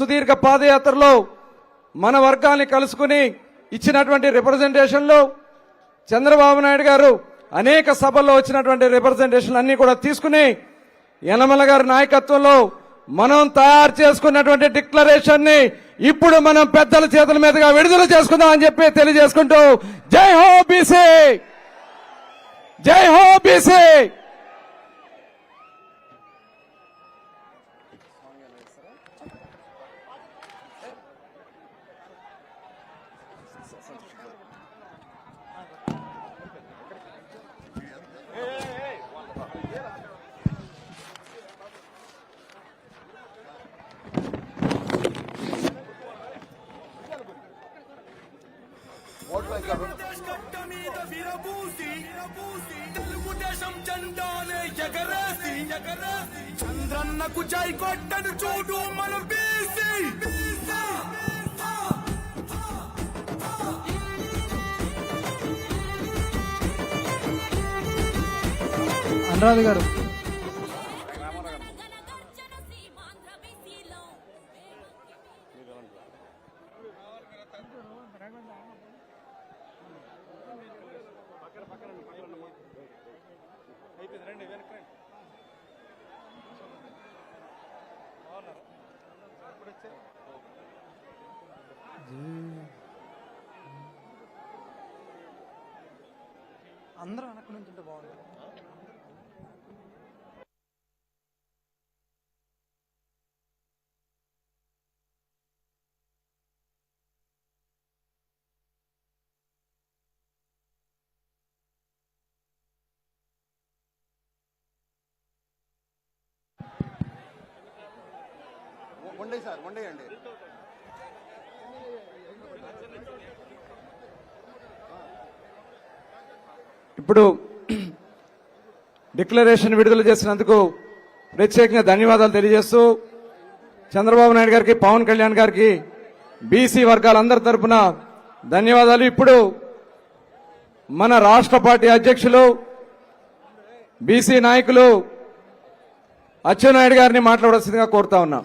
సుదీర్ఘ పాదయాత్రలో మన వర్గాన్ని కలుసుకుని ఇచ్చినటువంటి రిప్రజెంటేషన్లు చంద్రబాబు నాయుడు గారు అనేక సభల్లో వచ్చినటువంటి రిప్రజెంటేషన్ అన్ని కూడా తీసుకుని యనమల గారి నాయకత్వంలో మనం తయారు చేసుకున్నటువంటి డిక్లరేషన్ని ఇప్పుడు మనం పెద్దల చేతుల మీదుగా విడుదల చేసుకుందాం అని చెప్పి తెలియజేసుకుంటూ జై హో బీసీ! జై హో బీసీ! తెలుగుదేశం జెండానే ఎగరేసి ఎగరేసి చంద్రన్నకు జై కొట్టను చూడు మన బీసీ. అనురాధ గారు. అందరూ వెనక్కి నుంచి ఉంటే బాగుంటుంది. వండే సార్ వండేయండి. ఇప్పుడు డిక్లరేషన్ విడుదల చేసినందుకు ప్రత్యేకంగా ధన్యవాదాలు తెలియజేస్తూ చంద్రబాబు నాయుడు గారికి పవన్ కళ్యాణ్ గారికి బీసీ వర్గాలందరి తరఫున ధన్యవాదాలు. ఇప్పుడు మన రాష్ట్ర పార్టీ అధ్యక్షులు బీసీ నాయకులు అచ్చెన్నాయుడు గారిని మాట్లాడాల్సిందిగా కోరుతా ఉన్నాం.